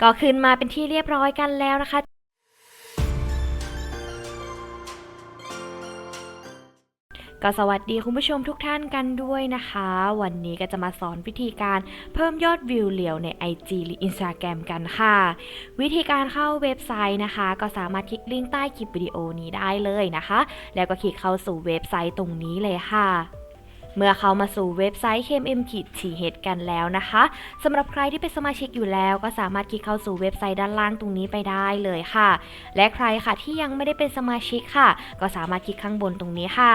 ก็ขึ้นมาเป็นที่เรียบร้อยกันแล้วนะคะก็สวัสดีคุณผู้ชมทุกท่านกันด้วยนะคะ วันนี้ก็จะมาสอนวิธีการเพิ่มยอดวิวเหลียวใน IG หรือ Instagram กันค่ะ วิธีการเข้าเว็บไซต์นะคะ ก็สามารถคลิกลิงก์ใต้คลิปวิดีโอนี้ได้เลยนะคะ แล้วก็คลิกเข้าสู่เว็บไซต์ตรงนี้เลยค่ะ เมื่อเข้ามาสู่เว็บไซต์ KMM ขีดฉีเหตุกันแล้วนะคะสำหรับใครที่เป็นสมาชิกอยู่แล้วก็สามารถคลิกเข้าสู่เว็บไซต์ด้านล่างตรงนี้ไปได้เลยค่ะ และใครค่ะที่ยังไม่ได้เป็นสมาชิกค่ะ ก็สามารถคลิกข้างบนตรงนี้ค่ะ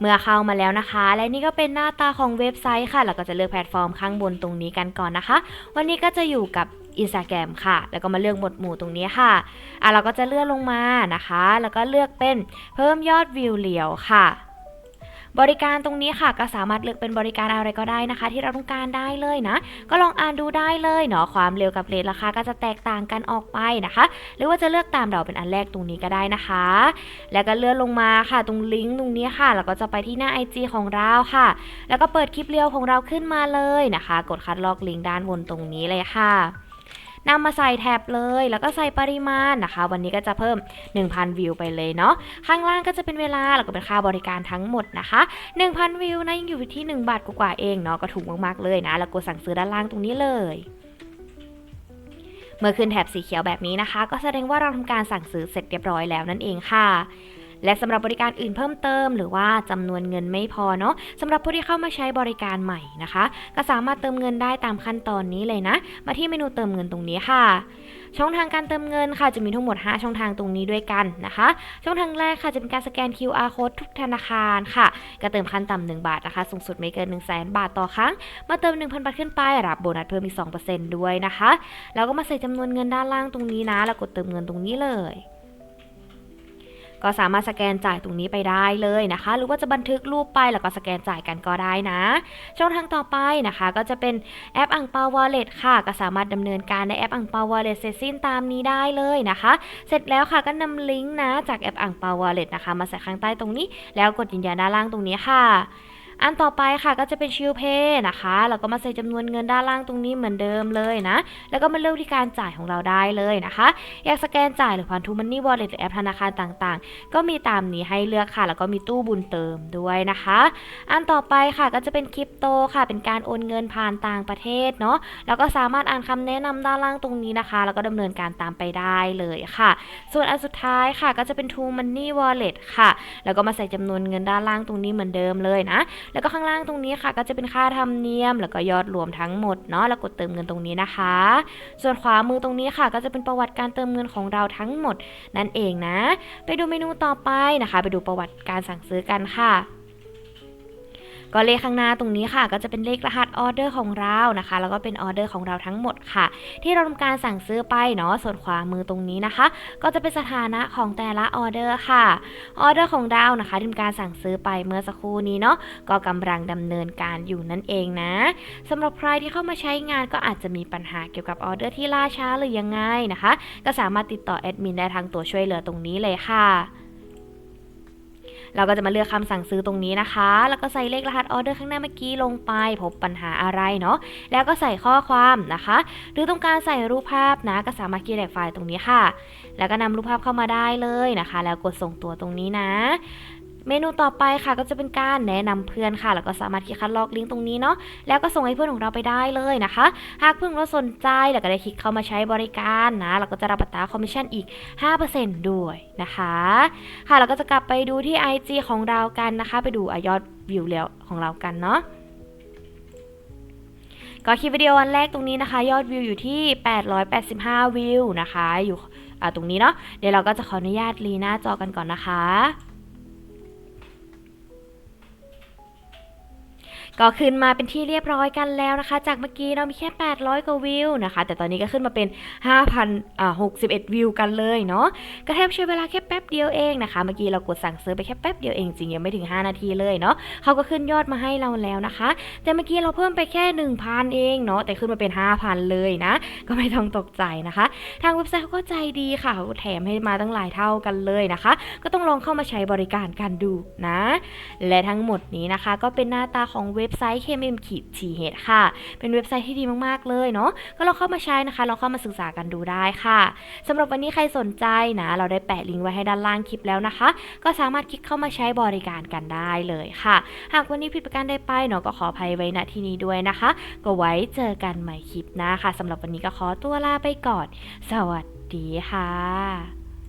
เมื่อเข้ามาแล้วนะคะ และนี่ก็เป็นหน้าตาของเว็บไซต์ค่ะเราก็จะเลือกแพลตฟอร์มข้างบนตรงนี้กันก่อนนะคะ วันนี้ก็จะอยู่กับ Instagram ค่ะ แล้วก็มาเลือกหมวดหมู่ตรงนี้ค่ะ อะ เราก็จะเลื่อนลงมานะคะ แล้วก็เลือกเป็นเพิ่มยอดวิวเหลียวค่ะ บริการตรงนี้ค่ะก็สามารถเลือกเป็นบริการอะไรก็ได้นะคะ ที่เราต้องการได้เลยนะ ก็ลองอ่านดูได้เลยเนาะความเร็วกับเรทราคาก็จะแตกต่างกันออกไปนะคะ หรือว่าจะเลือกตามเราเป็นอันแรกตรงนี้ก็ได้นะคะ แล้วก็เลื่อนลงมาค่ะ ตรงลิงก์ตรงนี้ค่ะแล้วก็จะไปที่หน้า IG ของเราค่ะ แล้วก็เปิดคลิปเรียวของเราขึ้นมาเลยนะคะ กดคัดลอกลิงก์ด้านบนตรงนี้เลยค่ะ นำมาใส่แท็บเลย แล้วก็ใส่ปริมาณนะคะ วันนี้ก็จะเพิ่ม 1,000 วิวไปเลยเนาะข้างล่างก็จะเป็นเวลาแล้วก็เป็นค่าบริการทั้งหมดนะคะ 1,000 วิวนะยังอยู่ที่ 1 บาทกว่าๆเองเนาะก็ถูกมากๆเลยนะ แล้วกดสั่งซื้อด้านล่างตรงนี้เลยเมื่อขึ้นแถบสีเขียวแบบนี้นะคะ ก็แสดงว่าเราทำการสั่งซื้อเสร็จเรียบร้อยแล้วนั่นเองค่ะ และสำหรับบริการอื่นเพิ่มเติม หรือว่าจำนวนเงินไม่พอเนาะสำหรับผู้ที่เข้ามาใช้บริการใหม่นะคะ ก็สามารถเติมเงินได้ตามขั้นตอนนี้เลยนะ มาที่เมนูเติมเงินตรงนี้ค่ะ ช่องทางการเติมเงินค่ะจะมีทั้งหมด 5 ช่องทางตรงนี้ด้วยกันนะคะ ช่องทางแรกค่ะจะเป็นการสแกน QR code ทุกธนาคารค่ะก็เติมขั้นต่ำ1บาทนะคะ สูงสุดไม่เกิน 1 0 0 0 0แบาทต่อครั้ง มาเติม 1,000 บาทขึ้นไปรับโบนัสเพิ่มอีก 2%ด้วยนะคะ แล้วก็มาใส่จำนวนเงินด้านล่างตรงนี้นะ แล้วกดเติมเงินตรงนี้เลย ก็สามารถสแกนจ่ายตรงนี้ไปได้เลยนะคะ หรือว่าจะบันทึกรูปไปแล้วก็สแกนจ่ายกันก็ได้นะ ช่องทางต่อไปนะคะ ก็จะเป็นแอปอังเปาวอลเล็ตค่ะ ก็สามารถดำเนินการในแอปอังเปาวอลเล็ตเสร็จสิ้นตามนี้ได้เลยนะคะ เสร็จแล้วค่ะก็นำลิงก์นะจากแอปอังเปาวอลเล็ตนะคะ มาใส่ข้างใต้ตรงนี้ แล้วกดยืนยันด้านล่างตรงนี้ค่ะ อันต่อไปค่ะก็จะเป็นชิลเพย์นะคะแล้วก็มาใส่จำนวนเงินด้านล่างตรงนี้เหมือนเดิมเลยนะ แล้วก็มาเลือกที่การจ่ายของเราได้เลยนะคะ อยากสแกนจ่ายหรือผ่านทูมันนี่วอลเล็ตหรือแอปธนาคารต่างๆ ก็มีตามนี้ให้เลือกค่ะ แล้วก็มีตู้บุญเติมด้วยนะคะ อันต่อไปค่ะก็จะเป็นคริปโตค่ะ เป็นการโอนเงินผ่านต่างประเทศเนาะแล้วก็สามารถอ่านคำแนะนำด้านล่างตรงนี้นะคะ แล้วก็ดำเนินการตามไปได้เลยค่ะ ส่วนอันสุดท้ายค่ะก็จะเป็น True Money Wallet ค่ะ แล้วก็มาใส่จำนวนเงินด้านล่างตรงนี้เหมือนเดิมเลยนะแล้วก็ข้างล่างตรงนี้ค่ะ ก็จะเป็นค่าธรรมเนียม แล้วก็ยอดรวมทั้งหมดเนาะแล้วกดเติมเงินตรงนี้นะคะ ส่วนขวามือตรงนี้ค่ะ ก็จะเป็นประวัติการเติมเงินของเราทั้งหมดนั่นเองนะ ไปดูเมนูต่อไปนะคะ ไปดูประวัติการสั่งซื้อกันค่ะ ก็เลขข้างหน้าตรงนี้ค่ะ ก็จะเป็นเลขรหัสออเดอร์ของเรานะคะ แล้วก็เป็นออเดอร์ของเราทั้งหมดค่ะ ที่เราทำการสั่งซื้อไปเนาะส่วนขวามือตรงนี้นะคะ ก็จะเป็นสถานะของแต่ละออเดอร์ค่ะออเดอร์ของเรานะคะที่ทำการสั่งซื้อไปเมื่อสักครู่นี้เนาะก็กำลังดำเนินการอยู่นั่นเองนะสำหรับใครที่เข้ามาใช้งานก็อาจจะมีปัญหาเกี่ยวกับออเดอร์ที่ล่าช้าหรือยังไงนะคะ ก็สามารถติดต่อแอดมินได้ทางตัวช่วยเหลือตรงนี้เลยค่ะ เราก็จะมาเลือกคำสั่งซื้อตรงนี้นะคะ แล้วก็ใส่เลขรหัสออเดอร์ข้างหน้าเมื่อกี้ลงไป พบปัญหาอะไรเนาะ แล้วก็ใส่ข้อความนะคะ หรือต้องการใส่รูปภาพนะ ก็สามารถคลิกแดกไฟล์ตรงนี้ค่ะ แล้วก็นำรูปภาพเข้ามาได้เลยนะคะ แล้วกดส่งตัวตรงนี้นะ เมนูต่อไปค่ะก็จะเป็นการแนะนำเพื่อนค่ะ แล้วก็สามารถคลิกคัดลอกลิงก์ตรงนี้เนาะแล้วก็ส่งให้เพื่อนของเราไปได้เลยนะคะ หากเพื่อนของเราสนใจแล้วก็ได้คลิกเข้ามาใช้บริการนะเราก็จะรับอัตราคอมมิชชั่นอีก 5%ด้วยนะคะค่ะเราก็จะกลับไปดูที่ IG ของเรากันนะคะ ไปดูอยอดวิวแล้วของเรากันเนาะก็คลิปวิดีโอวันแรกตรงนี้นะคะ ยอดวิวอยู่ที่ 885 วิวนะคะ อยู่ตรงนี้เนาะเดี๋ยวเราก็จะขออนุญาตรีหน้าจอกันก่อนนะคะ ก็ขึ้นมาเป็นที่เรียบร้อยกันแล้วนะคะ จากเมื่อกี้เรามีแค่ 800 กว่าวิวนะคะ แต่ตอนนี้ก็ขึ้นมาเป็น 5,000อ่า61 วิวกันเลยเนาะก็แทบใช้เวลาแค่แป๊บเดียวเองนะคะ เมื่อกี้เรากดสั่งซื้อไปแค่แป๊บเดียวเองจริงยังไม่ถึง 5 นาทีเลยเนาะเขาก็ขึ้นยอดมาให้เราแล้วนะคะ แต่เมื่อกี้เราเพิ่มไปแค่ 1,000 เองเนาะแต่ขึ้นมาเป็น 5,000 เลยนะ ก็ไม่ต้องตกใจนะคะ ทางเว็บไซต์เขาก็ใจดีค่ะแถมให้มาตั้งหลายเท่ากันเลยนะคะ ก็ต้องลองเข้ามาใช้บริการกันดูนะ และทั้งหมดนี้นะคะ ก็เป็นหน้าตาของเว็บ็บไซต์ KMM ขีด TH ค่ะ เป็นเว็บไซต์ที่ดีมากๆเลยเนาะก็ลองเข้ามาใช้นะคะลองเข้ามาศึกษากันดูได้ค่ะสำหรับวันนี้ใครสนใจนะ เราได้แปะลิงก์ไว้ให้ด้านล่างคลิปแล้วนะคะ ก็สามารถคลิกเข้ามาใช้บริการกันได้เลยค่ะ หากวันนี้ผิดประการใดไปเนาะก็ขออภัยไว้ณที่นี้ด้วยนะคะ ก็ไว้เจอกันใหม่คลิปหน้าค่ะสำหรับวันนี้ก็ขอตัวลาไปก่อน สวัสดีค่ะ